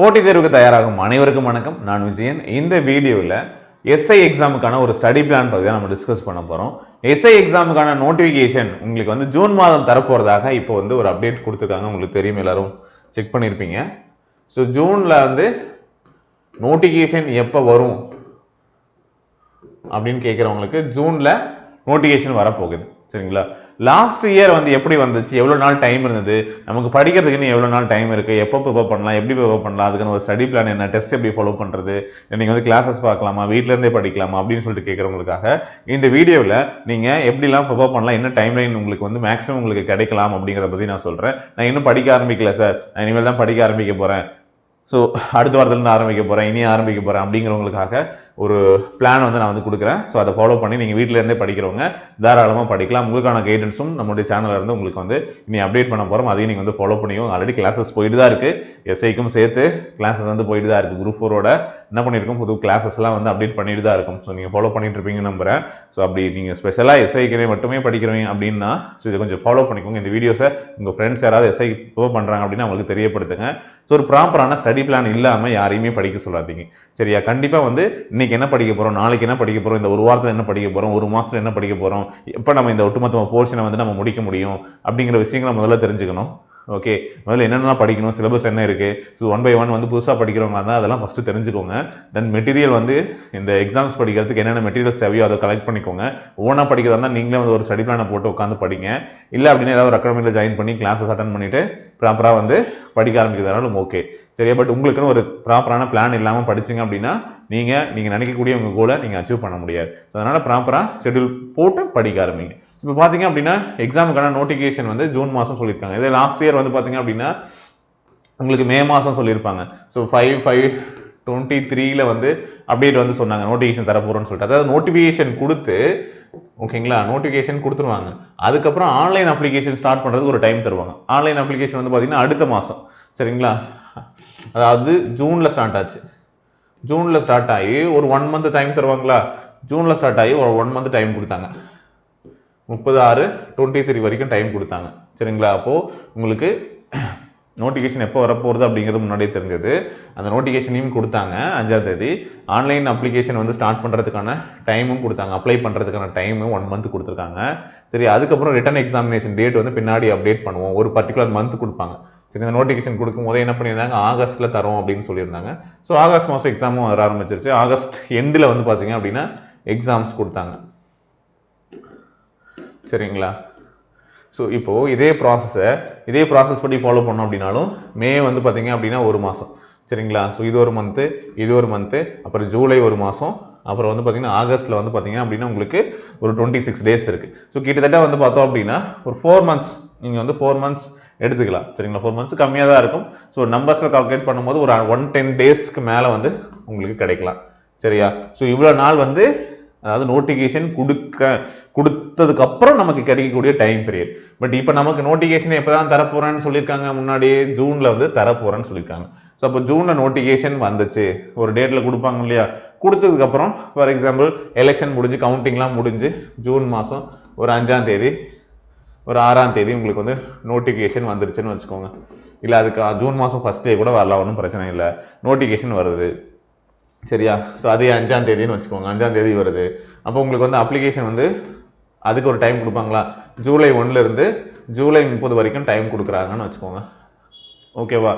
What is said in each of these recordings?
போட்டித் தேர்வுக்கு தயாராகும் அனைவருக்கும் வணக்கம். நான் விஜயன். இந்த வீடியோவில் எஸ்ஐ எக்ஸாமுக்கான ஒரு ஸ்டடி பிளான் பற்றி தான் நம்ம டிஸ்கஸ் பண்ண போகிறோம் எஸ்ஐ எக்ஸாமுக்கான நோட்டிஃபிகேஷன் உங்களுக்கு வந்து ஜூன் மாதம் தரப்போகிறதாக இப்போ வந்து ஒரு அப்டேட் கொடுத்துருக்காங்க. உங்களுக்கு தெரியும் எல்லாரும். செக் பண்ணியிருப்பீங்க ஸோ ஜூனில் வந்து நோட்டிஃபிகேஷன் எப்போ வரும் அப்படின்னு கேட்குறவங்களுக்கு ஜூனில் நோட்டிஃபிகேஷன் வரப்போகுது. சரிங்களா? லாஸ்ட் இயர் வந்து எப்படி வந்துச்சு? எவ்வளோ நாள் டைம் இருந்தது? நமக்கு படிக்கிறதுக்குன்னு எவ்வளோ நாள் டைம் இருக்குது எப்போ ப்ரிப்பேர் பண்ணலாம்? எப்படி ப்ரிப்பேர் பண்ணலாம்? அதுக்கான ஒரு ஸ்டடி பிளான் என்ன? டெஸ்ட் எப்படி ஃபாலோ பண்ணுறது நீங்கள் வந்து கிளாஸஸ் பார்க்கலாமா? வீட்டிலேருந்தே படிக்கலாமா? அப்படின்னு சொல்லிட்டு கேட்குறவங்களுக்காக இந்த வீடியோவில் நீங்கள் எப்படிலாம் ப்ரிப்பேர் பண்ணலாம்? என்ன டைம் லைன் உங்களுக்கு வந்து மேக்ஸிமம் உங்களுக்கு கிடைக்கலாம்? அப்படிங்கிறத பற்றி நான் சொல்கிறேன் நான் இன்னும் படிக்க ஆரம்பிக்கல சார் நான் இனிமேல் தான் படிக்க ஆரம்பிக்க போகிறேன் ஸோ அடுத்த வாரத்துலேருந்து ஆரம்பிக்க போகிறேன் இனி ஆரம்பிக்க போகிறேன் அப்படிங்கிறவங்களுக்காக ஒரு பிளான் வந்து நான் வந்து கொடுக்குறேன். ஸோ அதை ஃபாலோ பண்ணி நீங்கள் வீட்டிலேருந்தே படிக்கிறவங்க தாராளமாக படிக்கலாம். உங்களுக்கான கைடன்ஸும் நம்மளுடைய சேனல்ல இருந்து உங்களுக்கு வந்து இனி அப்டேட் பண்ண போகிறோம் அதையும் நீங்கள் வந்து ஃபாலோ பண்ணியும் ஆல்ரெடி கிளாஸஸ் போயிட்டு தான் இருக்குது எஸ்ஐக்கும் சேர்த்து கிளாஸஸ் வந்து போயிட்டு தான் இருக்குது குரூப் ஃபோரோட என்ன பண்ணியிருக்கோம்? புது கிளாஸஸ்லாம் வந்து அப்டேட் பண்ணிட்டு தான் இருக்கும். ஸோ நீங்கள் ஃபாலோ பண்ணிட்டு இருப்பீங்கன்னு நம்புறேன். ஸோ அப்படி நீங்கள் ஸ்பெஷலாக எஸ்ஐக்கே மட்டுமே படிக்கிறவங்க அப்படின்னா ஸோ இதை கொஞ்சம் ஃபாலோ பண்ணிக்கோங்க. இந்த வீடியோஸை உங்கள் ஃப்ரெண்ட்ஸ் யாராவது எஸ்ஐ ப்ரோ பண்ணுறாங்க அப்படின்னு அவங்களுக்கு தெரியப்படுத்துங்க. ஸோ ஒரு ப்ராப்பரான ஸ்டடி பிளான் இல்லாமல் யாரையுமே படிக்க சொல்லாதீங்க. சரியா? கண்டிப்பாக வந்து இன்னைக்கு என்ன படிக்க போகிறோம் நாளைக்கு என்ன படிக்க போகிறோம் இந்த ஒரு வாரத்தில் என்ன படிக்க போகிறோம் ஒரு மாதத்தில் என்ன படிக்க போகிறோம் எப்போ நம்ம இந்த ஒட்டுமொத்த போர்ஷனை வந்து நம்ம முடிக்க முடியும்? அப்படிங்கிற விஷயங்களை முதல்ல தெரிஞ்சுக்கணும். ஓகே முதல்ல என்னென்ன படிக்கணும்? சிலபஸ் என்ன இருக்குது ஸோ ஒன் பை ஒன் வந்து புதுசாக படிக்கிறவங்க இருந்தால் அதெல்லாம் ஃபஸ்ட்டு தெரிஞ்சுக்கோங்க. தென் மெட்டீரியல் வந்து இந்த எக்ஸாம்ஸ் படிக்கிறதுக்கு என்னென்ன மெட்டீரியல்ஸ் தேவையோ அதை கலெக்ட் பண்ணிக்கோங்க. ஓனாக படிக்கிறதா இருந்தால் நீங்களே வந்து ஒரு ஸ்டடி பிளானை போட்டு உட்காந்து படிங்க. இல்லை அப்படின்னு ஏதாவது ஒரு அகாடமியில் ஜாயின் பண்ணி கிளாஸஸ் அட்டன் பண்ணிட்டு ப்ராப்பராக வந்து படிக்க ஆரம்பிக்கிறதுனாலும் ஓகே சரியா? பட் உங்களுக்குன்னு ஒரு ப்ராப்பரான பிளான் இல்லாமல் படிச்சீங்க அப்படின்னா நீங்கள் நீங்கள் நினைக்கக்கூடிய உங்கள் கோலை நீங்கள் அச்சீவ் பண்ண முடியாது. அதனால் ப்ராப்பராக ஷெட்யூல் போட்டு படிக்க ஆரம்பிங்க. இப்போ பார்த்தீங்க அப்படின்னா எக்ஸாமுக்கான நோட்டிஃபிகேஷன் வந்து ஜூன் மாதம் சொல்லியிருக்காங்க. இதே லாஸ்ட் இயர் வந்து பார்த்தீங்க அப்படின்னா உங்களுக்கு மே மாதம் சொல்லியிருப்பாங்க. ஸோ ஃபைவ் ஃபைவ் டுவெண்ட்டி த்ரீல வந்து அப்டேட் வந்து சொன்னாங்க நோட்டிஃபிகேஷன் தரப்போகிறோன்னு சொல்லிட்டு. அதாவது நோட்டிஃபிகேஷன் கொடுத்து ஓகேங்களா? நோட்டிஃபிகேஷன் கொடுத்துருவாங்க. அதுக்கப்புறம் ஆன்லைன் அப்ளிகேஷன் ஸ்டார்ட் பண்ணுறதுக்கு ஒரு டைம் தருவாங்க. ஆன்லைன் அப்ளிகேஷன் வந்து பார்த்தீங்கன்னா அடுத்த மாதம் சரிங்களா? அதாவது ஜூனில் ஸ்டார்ட் ஆச்சு. ஜூனில் ஸ்டார்ட் ஆகி ஒரு ஒன் மந்த் டைம் தருவாங்களா? ஜூனில் ஸ்டார்ட் ஆகி ஒரு ஒன் மந்த் டைம் கொடுத்தாங்க. முப்பது ஆறு டுவெண்ட்டி த்ரீ வரைக்கும் டைம் கொடுத்தாங்க. சரிங்களா? அப்போது உங்களுக்கு நோட்டிஃபிகேஷன் எப்போ வரப்போகிறது அப்படிங்கிறது முன்னாடியே தெரிஞ்சது. அந்த நோட்டிஃபிகேஷனையும் கொடுத்தாங்க அஞ்சாம் தேதி. ஆன்லைன் அப்ளிகேஷன் வந்து ஸ்டார்ட் பண்ணுறதுக்கான டைமும் கொடுத்தாங்க. அப்ளை பண்ணுறதுக்கான டைமும் ஒன் மந்த் கொடுத்துருக்காங்க. சரி அதுக்கப்புறம் ரிட்டன் எக்ஸாமினேஷன் டேட் வந்து பின்னாடி அப்டேட் பண்ணுவோம். ஒரு பர்டிகுலர் மந்த் கொடுப்பாங்க. சரி இந்த நோட்டிஃபிகேஷன் கொடுக்கும் போதே என்ன பண்ணியிருந்தாங்க? ஆகஸ்ட்டில் தரோம் அப்படின்னு சொல்லியிருந்தாங்க. ஸோ ஆகஸ்ட் மாதம் எக்ஸாமும் வர ஆரம்பிச்சிருச்சு. ஆகஸ்ட் எண்டில் வந்து பார்த்தீங்க அப்படின்னா எக்ஸாம்ஸ் கொடுத்தாங்க. சரிங்களா? ஸோ இப்போது இதே ப்ராசஸை இதே ப்ராசஸ் படி ஃபாலோ பண்ணோம் அப்படின்னாலும் மே வந்து பார்த்தீங்க அப்படின்னா ஒரு மாதம் சரிங்களா? ஸோ இது ஒரு மந்த்து இது ஒரு மந்த்து அப்புறம் ஜூலை ஒரு மாதம் அப்புறம் வந்து பார்த்தீங்கன்னா ஆகஸ்ட்டில் வந்து பார்த்தீங்க அப்படின்னா உங்களுக்கு ஒரு டுவெண்ட்டி சிக்ஸ் டேஸ் இருக்குது ஸோ கிட்டத்தட்ட வந்து பார்த்தோம் அப்படின்னா ஒரு ஃபோர் மந்த்ஸ் நீங்கள் வந்து ஃபோர் மந்த்ஸ் எடுத்துக்கலாம். சரிங்களா? ஃபோர் மந்த்ஸ் கம்மியாக தான் இருக்கும். ஸோ நம்பர்ஸில் கால்குலேட் பண்ணும்போது ஒரு ஒன் டென் டேஸ்க்கு மேலே வந்து உங்களுக்கு கிடைக்கலாம். சரியா? ஸோ இவ்வளோ நாள் வந்து அதாவது நோட்டிஃபிகேஷன் கொடுக்க கொடுத்ததுக்கு அப்புறம் நமக்கு கிடைக்கக்கூடிய டைம் பீரியட் பட் இப்போ நமக்கு நோட்டிஃபிகேஷன் எப்போ தான் தரப்போகிறேன்னு சொல்லியிருக்காங்க முன்னாடியே ஜூனில் வந்து தரப்போகிறேன்னு சொல்லியிருக்காங்க. ஸோ அப்போ ஜூனில் நோட்டிஃபிகேஷன் வந்துச்சு. ஒரு டேட்டில் கொடுப்பாங்க இல்லையா? கொடுத்ததுக்கப்புறம் ஃபார் எக்ஸாம்பிள் எலெக்ஷன் முடிஞ்சு கவுண்டிங்லாம் முடிஞ்சு ஜூன் மாதம் ஒரு அஞ்சாம் தேதி ஒரு ஆறாம் தேதி உங்களுக்கு வந்து நோட்டிஃபிகேஷன் வந்துருச்சுன்னு வச்சுக்கோங்க. இல்லை அதுக்கு ஜூன் மாதம் ஃபஸ்ட் டே கூட வரலாம் ஒன்றும் பிரச்சனை இல்லை. நோட்டிஃபிகேஷன் வருது. சரியா? ஸோ அதே அஞ்சாம் தேதின்னு வச்சுக்கோங்க. அஞ்சாம் தேதி வருது. அப்போ உங்களுக்கு வந்து அப்ளிகேஷன் வந்து அதுக்கு ஒரு டைம் கொடுப்பாங்களா? ஜூலை ஒன்ல ஜூலை முப்பது வரைக்கும் டைம் கொடுக்குறாங்கன்னு வச்சுக்கோங்க. ஓகேவா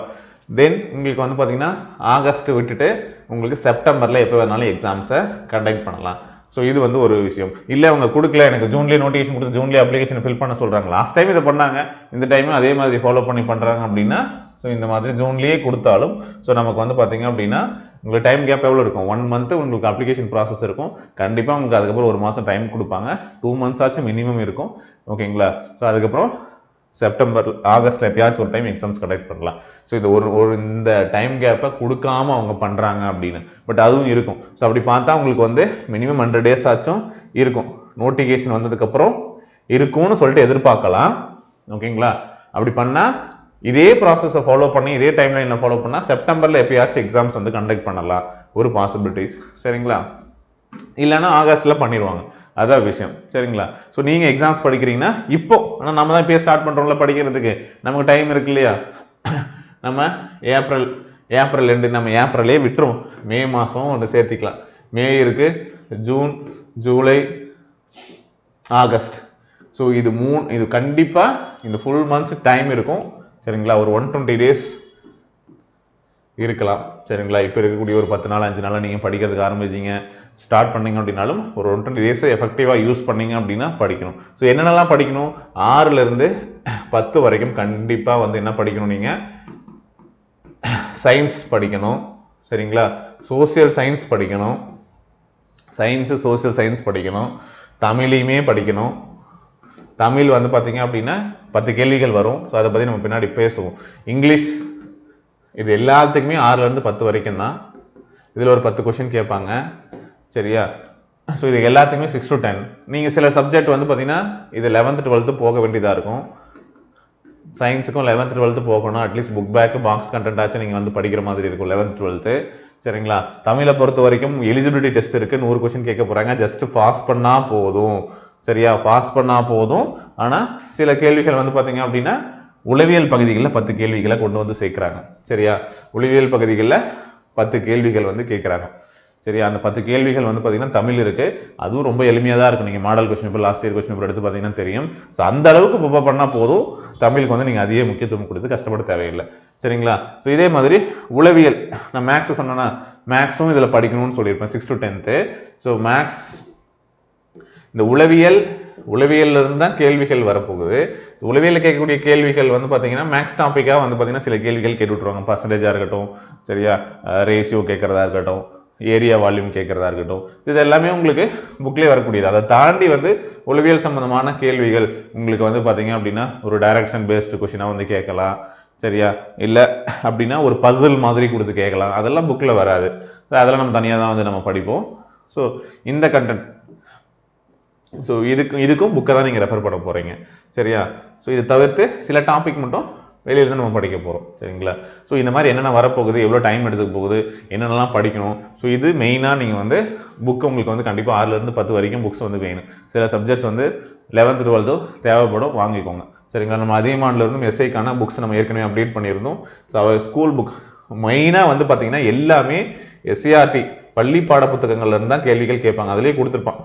தென் உங்களுக்கு வந்து பார்த்தீங்கன்னா ஆகஸ்ட் விட்டுட்டு உங்களுக்கு செப்டம்பரில் எப்போ வேணாலும் எக்ஸாம்ஸை கண்டக்ட் பண்ணலாம். ஸோ இது வந்து ஒரு விஷயம். இல்லை அவங்க கொடுக்கல. எனக்கு ஜூன்லேயே நோட்டிஃபிகேஷன் கொடுத்து ஜூன்லேயே அப்ளிகேஷன் ஃபில் பண்ண சொல்கிறாங்க லாஸ்ட் டைம் இதை பண்ணாங்க. இந்த டைமும் அதே மாதிரி ஃபாலோ பண்ணி பண்ணுறாங்க அப்படின்னா ஸோ இந்த மாதிரி ஜூன்லேயே கொடுத்தாலும் ஸோ நமக்கு வந்து பார்த்தீங்க அப்படின்னா உங்களுக்கு டைம் கேப் எவ்வளோ இருக்கும்? ஒன் மந்த்து உங்களுக்கு அப்ளிகேஷன் ப்ராசஸ் இருக்கும். கண்டிப்பாக உங்களுக்கு அதுக்கப்புறம் ஒரு மாதம் டைம் கொடுப்பாங்க. டூ மந்த்ஸ் ஆச்சும் மினிமம் இருக்கும். ஓகேங்களா ஸோ அதுக்கப்புறம் செப்டம்பர் ஆகஸ்ட்ல எப்பயாச்சும் ஒரு டைம் எக்ஸாம்ஸ் கண்டக்ட் பண்ணலாம். ஸோ இது ஒரு ஒரு இந்த டைம் கேப்பை கொடுக்காம அவங்க பண்ணுறாங்க அப்படின்னு. பட் அதுவும் இருக்கும். ஸோ அப்படி பார்த்தா உங்களுக்கு வந்து மினிமம் ஹண்ட்ரட் டேஸ் ஆச்சும் இருக்கும். நோட்டிஃபிகேஷன் வந்ததுக்கப்புறம் இருக்கும்னு சொல்லிட்டு எதிர்பார்க்கலாம். ஓகேங்களா அப்படி பண்ணால் இதே ப்ராசஸை ஃபாலோ பண்ணி இதே டைம் லைனில் ஃபாலோ பண்ணால் செப்டம்பரில் எப்பயாச்சும் எக்ஸாம்ஸ் வந்து கண்டக்ட் பண்ணலாம். ஒரு பாசிபிலிட்டிஸ் சரிங்களா? இல்லைன்னா ஆகஸ்ட்டில் பண்ணிடுவாங்க அதான் விஷயம். சரிங்களா? ஸோ நீங்கள் எக்ஸாம்ஸ் படிக்கிறீங்கன்னா இப்போ ஆனால் நம்ம தான் இப்போ ஸ்டார்ட் பண்ணுறோம்ல படிக்கிறதுக்கு. நமக்கு டைம் இருக்கு இல்லையா? நம்ம ஏப்ரல் ஏப்ரல் ரெண்டு நம்ம ஏப்ரலே விட்டுருவோம். மே மாதம் ஒன்று சேர்த்திக்கலாம். மே இருக்கு ஜூன் ஜூலை ஆகஸ்ட் ஸோ இது மூணு இது கண்டிப்பாக இந்த ஃபுல் மந்த்ஸ் டைம் இருக்கும். சரிங்களா? ஒரு ஒன் டுவெண்ட்டி டேஸ் இருக்கலாம். சரிங்களா? இப்போ இருக்கக்கூடிய ஒரு பத்து நாள் அஞ்சு நாளாக நீங்கள் படிக்கிறதுக்கு ஆரம்பிச்சீங்க. ஸ்டார்ட் பண்ணீங்க அப்படின்னாலும் ஒரு ஒன் டுவெண்ட்டி டேஸை எஃபெக்டிவாக யூஸ் பண்ணீங்க அப்படின்னா படிக்கணும். ஸோ என்னென்னலாம் படிக்கணும்? ஆறுலேருந்து பத்து வரைக்கும் கண்டிப்பாக வந்து என்ன படிக்கணும் நீங்கள் சயின்ஸ் படிக்கணும். சரிங்களா? சோசியல் சயின்ஸ் படிக்கணும். சயின்ஸு சோசியல் சயின்ஸ் படிக்கணும். தமிழையுமே படிக்கணும். தமிழ் வந்து பார்த்தீங்க அப்படின்னா பத்து கேள்விகள் வரும். ஸோ அதை பற்றி நம்ம பின்னாடி பேசுவோம். இங்கிலீஷ் இது எல்லாத்துக்குமே ஆறுலேருந்து பத்து வரைக்கும் தான். இதில் ஒரு பத்து கொஷின் கேட்பாங்க. சரியா? ஸோ இது எல்லாத்துக்குமே சிக்ஸ் டு டென் நீங்கள் சில சப்ஜெக்ட் வந்து பார்த்தீங்கன்னா இது லெவன்த்து டுவெல்த்து போக வேண்டியதாக இருக்கும். சயின்ஸுக்கும் லெவன்த் டுவெல்த்து போகணும். At least book back box content ஆச்சு நீங்கள் வந்து படிக்கிற மாதிரி இருக்கும். லெவன்த் டுவெல்த்து சரிங்களா? தமிழை பொறுத்த வரைக்கும் எலிஜிபிலிட்டி டெஸ்ட் இருக்கு. நூறு கொஷின் கேட்க போகிறாங்க ஜஸ்ட் பாஸ் பண்ணால் போதும். சரியா? பாஸ் பண்ணால் போதும். ஆனால் சில கேள்விகள் வந்து பார்த்தீங்க அப்படின்னா உளவியல் பகுதிகளில் பத்து கேள்விகளை கொண்டு வந்து சேர்க்குறாங்க. சரியா? உளவியல் பகுதிகளில் பத்து கேள்விகள் வந்து கேட்குறாங்க. சரியா? அந்த பத்து கேள்விகள் வந்து பார்த்தீங்கன்னா தமிழ் இருக்குது அதுவும் ரொம்ப எளிமையாக தான் இருக்கும். நீங்கள் model question paper last year question paper எடுத்து பார்த்தீங்கன்னா தெரியும். ஸோ அந்த அளவுக்கு ப்ரிப்பேர் பண்ணால் போதும். தமிழுக்கு வந்து நீங்கள் அதிக முக்கியத்துவம் கொடுத்து கஷ்டப்பட தேவையில்லை. சரிங்களா? ஸோ இதே மாதிரி உளவியல். நான் மேக்ஸ் சொன்னேன்னா மேக்ஸும் இதில் படிக்கணும்னு சொல்லியிருப்பேன். Six to tenth so maths இந்த உளவியல் உளவியல்லேருந்து தான் கேள்விகள் வரப்போகுது. உளவியலில் கேட்கக்கூடிய கேள்விகள் வந்து பார்த்தீங்கன்னா மேக்ஸ் டாப்பிக்காக வந்து பார்த்தீங்கன்னா சில கேள்விகள் கேட்டு விட்ருவாங்க பர்சன்டேஜாக இருக்கட்டும் சரியா? ரேஷியோ கேட்குறதா இருக்கட்டும் ஏரியா வால்யூம் கேட்குறதா இருக்கட்டும் இது எல்லாமே உங்களுக்கு புக்லேயே வரக்கூடியது. அதை தாண்டி வந்து உளவியல் சம்மந்தமான கேள்விகள் உங்களுக்கு வந்து பார்த்தீங்க அப்படின்னா ஒரு டைரக்ஷன் பேஸ்டு கொஷினாக வந்து கேட்கலாம் சரியா? இல்லை அப்படின்னா ஒரு பசில் மாதிரி கொடுத்து கேட்கலாம். அதெல்லாம் புக்கில் வராது. அதெல்லாம் நம்ம தனியாக தான் வந்து நம்ம படிப்போம். ஸோ இந்த கண்டென்ட் ஸோ இதுக்கு இதுக்கும் புக்கை தான் நீங்கள் ரெஃபர் பண்ண போகிறீங்க சரியா? ஸோ இதை தவிர்த்து சில டாபிக் மட்டும் வெளியிலேருந்து நம்ம படிக்க போகிறோம் சரிங்களா? ஸோ இந்த மாதிரி என்னென்ன வரப்போகுது எவ்வளோ டைம் எடுத்துக்க போகுது என்னென்னலாம் படிக்கணும்? ஸோ இது மெயினாக நீங்கள் வந்து புக்கு உங்களுக்கு வந்து கண்டிப்பாக ஆறுலேருந்து பத்து வரைக்கும் புக்ஸ் வந்து வேணும். சில சப்ஜெக்ட்ஸ் வந்து லெவன்த்து டுவெல்த்தோ தேவைப்படும் வாங்கிக்கோங்க. சரிங்களா? நம்ம அதிகமானில் எஸ்ஐக்கான புக்ஸ் நம்ம ஏற்கனவே அப்டேட் பண்ணியிருந்தோம். ஸோ அவர் ஸ்கூல் புக் மெயினாக வந்து பார்த்தீங்கன்னா எல்லாமே எஸ்சிஆர்டி பள்ளி பாட புத்தகங்கள்லேருந்து தான் கேள்விகள் கேட்பாங்க. அதிலே கொடுத்துருப்பான்.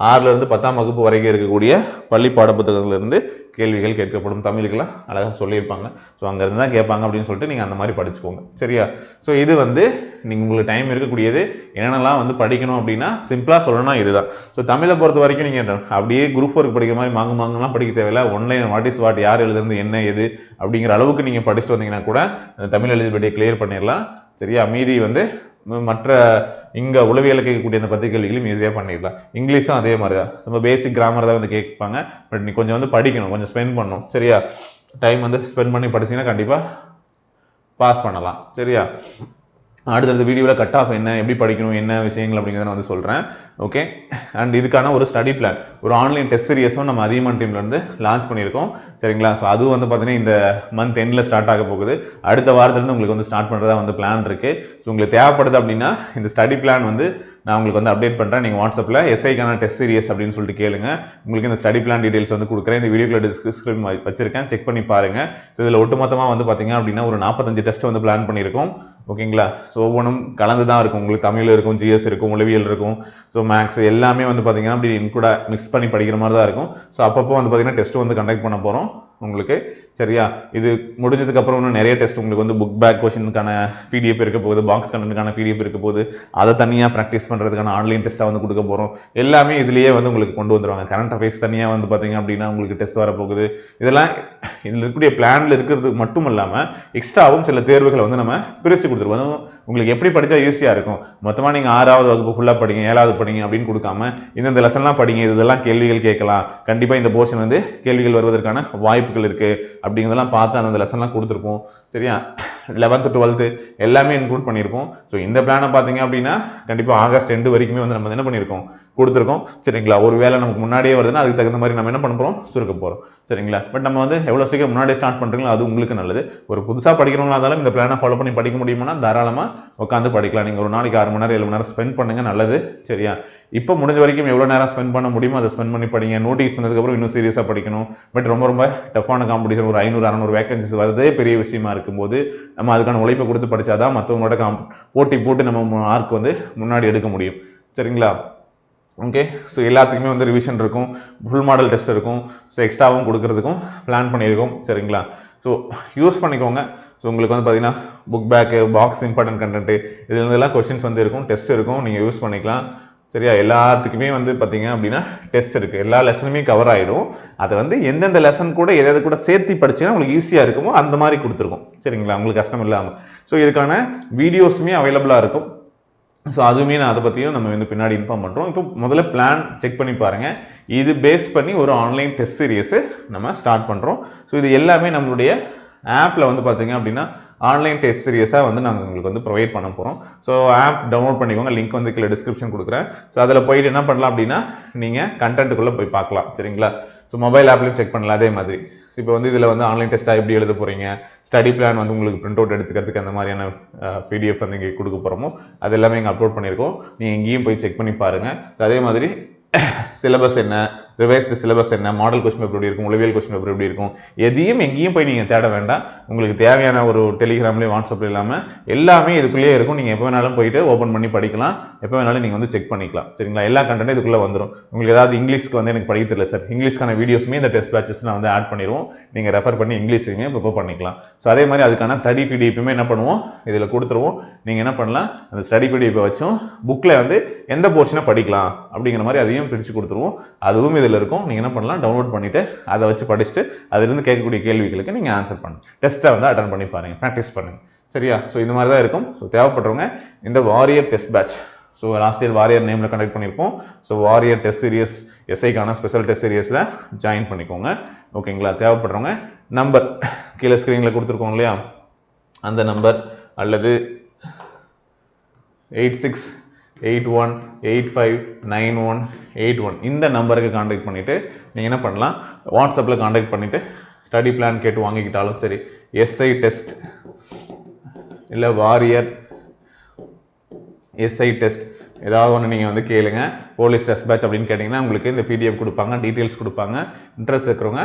ஆறிலிருந்து பத்தாம் வகுப்பு வரைக்கும் இருக்கக்கூடிய பள்ளி பாடப்புத்தகத்துல இருந்து கேள்விகள் கேட்கப்படும். தமிழுக்கெல்லாம் அழகாக சொல்லியிருப்பாங்க. ஸோ அங்கேருந்து தான் கேட்பாங்க அப்படின்னு சொல்லிட்டு நீங்கள் அந்த மாதிரி படிச்சுக்கோங்க. சரியா? ஸோ இது வந்து நீங்கள் உங்களுக்கு டைம் இருக்கக்கூடியது. என்னென்னலாம் வந்து படிக்கணும் அப்படின்னா சிம்பிளாக சொல்லணும்னா இதுதான். ஸோ தமிழை பொறுத்த வரைக்கும் நீங்கள் அப்படியே குரூப் ஒர்க் படிக்கிற மாதிரி மாங்கு மாங்குலாம் படிக்க தேவையில்ல. ஒன்லைன் வாட் இஸ் வாட் யார் எழுதுறது என்ன எது அப்படிங்கிற அளவுக்கு நீங்கள் படிச்சுட்டு வந்தீங்கன்னா கூட அந்த தமிழ் எலிஜிபிலிட்டியை கிளியர் பண்ணிடலாம். சரியா? மீதி வந்து மற்ற இங்கே உளவியல் கேட்கக்கூடிய அந்த பத்திரிகைகளையும் ஈஸியாக பண்ணிடலாம். இங்கிலீஷும் அதே மாதிரி தான். நம்ம பேசிக் கிராமர் தான் வந்து கேட்பாங்க. பட் நீ கொஞ்சம் வந்து படிக்கணும். கொஞ்சம் ஸ்பெண்ட் பண்ணணும். சரியா? டைம் வந்து ஸ்பெண்ட் பண்ணி படிச்சீங்கன்னா கண்டிப்பாக பாஸ் பண்ணலாம். சரியா? அடுத்தடுத்த வீடியோவில் கட் ஆஃப் என்ன எப்படி படிக்கணும் என்ன விஷயங்கள் அப்படிங்கிறத நான் வந்து சொல்கிறேன் ஓகே அண்ட் இதுக்கான ஒரு ஸ்டடி பிளான் ஒரு ஆன்லைன் டெஸ்ட் சீரியஸும் நம்ம அதிகமான டீம்லேருந்து லான்ச் பண்ணியிருக்கோம். சரிங்களா? ஸோ அதுவும் வந்து பார்த்தீங்கன்னா இந்த மந்த் எண்டில் ஸ்டார்ட் ஆக போகுது. அடுத்த வாரத்துலேருந்து உங்களுக்கு வந்து ஸ்டார்ட் பண்ணுறதா வந்து பிளான் இருக்குது ஸோ உங்களுக்கு தேவைப்படுது அப்படின்னா இந்த ஸ்டடி பிளான் வந்து நான் உங்களுக்கு வந்து அப்டேட் பண்ணுறேன் நீங்கள் வாட்ஸ்அப்பில் எஸ்ஐக்கான டெஸ்ட் சீரியஸ் அப்படின்னு சொல்லிட்டு கேளுங்க. உங்களுக்கு இந்த ஸ்டடி பிளான் டீடைல்ஸ் வந்து கொடுக்குறேன். இந்த வீடியோக்குள்ள டிஸ்கிரிப்ஷன் வச்சிருக்கேன். செக் பண்ணி பாருங்கள் ஸோ இதில் ஒட்டுமொத்தமாக வந்து பார்த்தீங்க அப்படின்னா ஒரு நாற்பத்தஞ்சு டெஸ்ட் வந்து பிளான் பண்ணியிருக்கோம். ஓகேங்களா ஸோ ஒவ்வொன்றும் கலந்து தான் இருக்கும். உங்களுக்கு தமிழ் இருக்கும் ஜிஎஸ் இருக்கும் உளவியல் இருக்கும். ஸோ மேக்ஸ் எல்லாமே வந்து பார்த்தீங்கன்னா அப்படி கூட மிக்ஸ் பண்ணி படிக்கிற மாதிரி தான் இருக்கும். ஸோ அப்பப்போ வந்து பார்த்தீங்கன்னா டெஸ்ட் வந்து கண்டக்ட் பண்ண போகிறோம் உங்களுக்கு. சரியா? இது முடிஞ்சதுக்கு அப்புறம் இன்னும் நிறைய டெஸ்ட் உங்களுக்கு வந்து புக் பேக் கொஷினுக்கான பிடிஎஃப் இருக்க போகுது பாக்ஸ் கண்டனுக்கான பிடிஎஃப் இருக்க போகுது. அதை தனியாக ப்ராக்டிஸ் பண்ணுறதுக்கான ஆன்லைன் டெஸ்ட்டாக வந்து கொடுக்க போகிறோம் எல்லாமே இதுலேயே வந்து உங்களுக்கு கொண்டு வந்துருவாங்க. கரண்ட் அஃபேர்ஸ் தனியாக வந்து பார்த்தீங்க அப்படின்னா உங்களுக்கு டெஸ்ட் வரப்போகுது. இதெல்லாம் இதில் இருக்கக்கூடிய பிளானில் இருக்கிறது மட்டும் இல்லாமல் எக்ஸ்ட்ராவும் சில தேர்வுகளை வந்து நம்ம பிரித்து கொடுத்துருவோம். உங்களுக்கு எப்படி படித்தா ஈஸியாக இருக்கும்? மொத்தமாக நீங்கள் ஆறாவது வகுப்பு ஃபுல்லாக படிங்க ஏழாவது படிங்க அப்படின்னு கொடுக்காம இந்தந்த லெசன்லாம் படிங்க இதெல்லாம் கேள்விகள் கேட்கலாம். கண்டிப்பாக இந்த போர்ஷன் வந்து கேள்விகள் வருவதற்கான வாய்ப்புகள் இருக்குது அப்படிங்கிறதெல்லாம் பார்த்து அந்தந்த லெசன்லாம் கொடுத்துருப்போம். சரியா? லெவன்த்து டுவெல்த்து எல்லாமே இன்க்ளூட் பண்ணியிருப்போம். ஸோ இந்த பிளானை பார்த்தீங்க அப்படின்னா கண்டிப்பாக ஆகஸ்ட் ரெண்டு வரைக்குமே வந்து நம்ம என்ன பண்ணியிருக்கோம்? கொடுத்துருக்கோம். சரிங்களா? ஒரு வேளை நமக்கு முன்னாடியே வருதுன்னா அதுக்கு தகுந்த மாதிரி நம்ம என்ன பண்ண போகிறோம் சுருக்க போகிறோம் சரிங்களா? பட் நம்ம வந்து எவ்வளோ சீக்கிரம் முன்னாடியே ஸ்டார்ட் பண்ணுறீங்களோ அது உங்களுக்கு நல்லது. ஒரு புதுசாக படிக்கிறவங்களா இருந்தாலும் இந்த பிளானை ஃபாலோ பண்ணி படிக்க முடியுமானா தாராளமாக உட்காந்து படிக்கலாம். நீங்கள் ஒரு நாளைக்கு ஆறு மணி நேரம் ஏழு மணி நேரம் ஸ்பெண்ட் பண்ணுங்கள் நல்லது. சரியா? இப்போ முடிஞ்ச வரைக்கும் எவ்வளோ நேரம் ஸ்பெண்ட் பண்ண முடியுமோ அதை ஸ்பெண்ட் பண்ணி படிங்க. நோட்டீஸ் பண்ணதுக்கப்புறம் இன்னும் சீரியஸாக படிக்கணும். பட் ரொம்ப ரொம்ப டஃப்பான காம்படிஷன் ஒரு ஐநூறு அறநூறு வேகன்சிஸ் வரதே பெரிய விஷயமா இருக்கும்போது நம்ம அதுக்கான உழைப்பை கொடுத்து படிச்சாதான் மற்றவங்களோட காம் போட்டி போட்டு நம்ம மார்க் வந்து முன்னாடி எடுக்க முடியும். சரிங்களா? ஓகே ஸோ எல்லாத்துக்குமே வந்து ரிவிஷன் இருக்கும். ஃபுல் மாடல் டெஸ்ட் இருக்கும். ஸோ எக்ஸ்ட்ராவும் கொடுக்கறதுக்கும் பிளான் பண்ணியிருக்கோம். சரிங்களா? ஸோ யூஸ் பண்ணிக்கோங்க. ஸோ உங்களுக்கு வந்து பார்த்தீங்கன்னா book back box important content இது இதெல்லாம் கொஷின்ஸ் வந்து இருக்கும். டெஸ்ட் இருக்கும். நீங்கள் யூஸ் பண்ணிக்கலாம். சரியா? எல்லாத்துக்குமே வந்து பார்த்தீங்க அப்படின்னா டெஸ்ட் இருக்குது எல்லா லெசனுமே கவர் ஆகிடும் அதை வந்து எந்தெந்த லெசன் கூட எதாவது கூட சேர்த்து படிச்சீங்கன்னா உங்களுக்கு ஈஸியாக இருக்குமோ அந்த மாதிரி கொடுத்துருக்கோம். சரிங்களா? உங்களுக்கு கஷ்டம் இல்லாமல் ஸோ இதுக்கான வீடியோஸுமே அவைலபிளாக இருக்கும். ஸோ அதுவுமே நான் அதை பற்றியும் நம்ம வந்து பின்னாடி இன்ஃபார்ம் பண்ணுறோம் இப்போ முதல்ல பிளான் செக் பண்ணி பாருங்கள் இது பேஸ் பண்ணி ஒரு ஆன்லைன் டெஸ்ட் சீரியஸு நம்ம ஸ்டார்ட் பண்ணுறோம் ஸோ இது எல்லாமே நம்மளுடைய ஆப்பில் வந்து பார்த்தீங்க அப்படின்னா ஆன்லைன் டெஸ்ட் சீரியஸாக வந்து நாங்கள் உங்களுக்கு வந்து ப்ரொவைட் பண்ண போகிறோம் ஸோ ஆப் டவுன்லோட் பண்ணிக்கோங்க. லிங்க் வந்து கீழே டிஸ்கிரிப்ஷன் கொடுக்குறேன். ஸோ அதில் போயிட்டு என்ன பண்ணலாம் அப்படின்னா நீங்கள் கண்டென்ட்டுக்குள்ளே போய் பார்க்கலாம். சரிங்களா? ஸோ மொபைல் ஆப்லையும் செக் பண்ணலாம். அதே மாதிரி. ஸோ இப்போ வந்து இதில் வந்து ஆன்லைன் டெஸ்ட்டாக எப்படி எழுத போகிறீங்க ஸ்டடி பிளான் வந்து உங்களுக்கு பிரிண்ட் அவுட் எடுத்துக்கிறதுக்கு அந்த மாதிரியான பிடிஎஃப் வந்து இங்கே கொடுக்க போகிறோமோ அது எல்லாமே இங்கே அப்லோட் பண்ணியிருக்கோம் நீங்கள் எங்கேயும் போய் செக் பண்ணி பாருங்கள் அதே மாதிரி சிலபஸ் என்ன ரிவைஸ்டு சிலபஸ் என்ன மாடல் கொஸ்டின் பேப்பர் எப்படி இருக்கும் உளவியல் கொஸ்டின் பேப்பர் எப்படி இருக்கும் எதையும் எங்கேயும் போய் நீங்கள் தேட வேண்டாம். உங்களுக்கு தேவையான ஒரு டெலிகிராம்லேயும் வாட்ஸ்அப்ல இல்லாமல் எல்லாமே இதுக்குள்ளேயே இருக்கும். நீங்கள் எப்போ வேணாலும் போயிட்டு ஓப்பன் பண்ணி படிக்கலாம். எப்போ வேணாலும் நீங்கள் வந்து செக் பண்ணிக்கலாம். சரிங்களா? எல்லா கண்டென்ட்டும் இதுக்குள்ளே வந்துடும் உங்களுக்கு ஏதாவது இங்கிலீஷ்க்கு வந்து எனக்கு படிக்க தெரியல சார் இங்கிலீஷ்க்கான வீடியோஸுமே இந்த டெஸ்ட் பேச்சஸ் நான் வந்து ஆட் பண்ணிடுவோம். நீங்கள் ரெஃபர் பண்ணி இங்கிலீஷுமே இப்போ பண்ணிக்கலாம். ஸோ அதே மாதிரி அதுக்கான ஸ்டடி பிடிஎஃப்புமே என்ன பண்ணுவோம்? இதில் கொடுத்துருவோம். நீங்கள் என்ன பண்ணலாம்? அந்த ஸ்டடி பிடிஎஃப்பை வச்சும் புக்கில் வந்து எந்த போர்ஷனை படிக்கலாம் அப்படிங்கிற மாதிரி அதையும் பிரித்து கொடுத்துருவோம். அதுவும் இதில் இருக்கும். நீங்கள் என்ன பண்ணலாம்? டவுன்லோட் பண்ணிவிட்டு அதை வச்சு படிச்சுட்டு அதிலிருந்து கேட்கக்கூடிய கேள்விகளுக்கு நீங்கள் ஆன்சர் பண்ணுங்க. டெஸ்ட்டை வந்து அட்டன் பண்ணி பாருங்கள் ப்ராக்டிஸ் பண்ணுங்க. சரியா? ஸோ இந்த மாதிரி தான் இருக்கும். ஸோ தேவைப்படுறவங்க இந்த warrior test batch so last year warrior நேமில் கண்டக்ட் பண்ணியிருப்போம். ஸோ வாரியர் டெஸ்ட் சீரியஸ் எஸ்ஐக்கான ஸ்பெஷல் டெஸ்ட் சீரியஸில் ஜாயின் பண்ணிக்கோங்க. ஓகேங்களா தேவைப்படுறவங்க நம்பர் கீழே ஸ்க்ரீனில் கொடுத்துருக்கோம் இல்லையா? அந்த நம்பர் அல்லது eight six eight one eight five nine one eight one. இந்த நம்பருக்கு காண்டாக்ட் பண்ணிவிட்டு நீங்கள் என்ன பண்ணலாம்? வாட்ஸ்அப்பில் காண்டாக்ட் பண்ணிவிட்டு ஸ்டடி பிளான் கேட்டு வாங்கிக்கிட்டாலும் சரி எஸ்ஐ டெஸ்ட் இல்லை வாரியர் எஸ்ஐ டெஸ்ட் ஏதாவது ஒன்று நீங்கள் வந்து கேளுங்க. போலீஸ் டெஸ்ட் பேட்ச் அப்படின்னு கேட்டிங்கன்னா உங்களுக்கு இந்த பிடிஎஃப் கொடுப்பாங்க டீட்டெயில்ஸ் கொடுப்பாங்க. இன்ட்ரெஸ்ட் இருக்கிறவங்க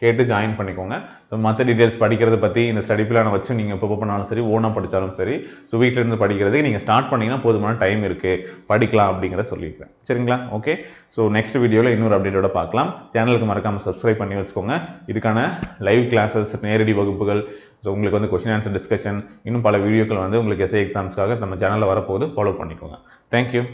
கேட்டு ஜாயின் பண்ணிக்கோங்க. ஸோ மற்ற டீட்டெயில்ஸ் படிக்கிறத பற்றி இந்த ஸ்டடி பிளானை வச்சு நீங்கள் ப்ரிப்பேர் பண்ணாலும் சரி ஓனாக படித்தாலும் சரி ஸோ வீட்டிலேருந்து படிக்கிறதுக்கு நீங்கள் ஸ்டார்ட் பண்ணிங்கன்னா போதுமான டைம் இருக்குது படிக்கலாம் அப்படிங்கிறத சொல்லியிருக்கேன் சரிங்களா? ஓகே ஸோ நெக்ஸ்ட் வீடியோவில் இன்னொரு அப்டேட்டோட பார்க்கலாம். சேனலுக்கு மறக்காமல் சப்ஸ்கிரைப் பண்ணி வச்சுக்கோங்க. இதுக்கான லைவ் கிளாஸஸ் நேரடி வகுப்புகள் ஸோ உங்களுக்கு வந்து கொஸ்டின் ஆன்சர் டிஸ்கஷன் இன்னும் பல வீடியோக்கள் வந்து உங்களுக்கு எஸ்ஐ எக்ஸாம்ஸ்க்காக நம்ம சேனலில் வரப்போகுது. ஃபாலோ பண்ணிக்கோங்க. தேங்க்யூ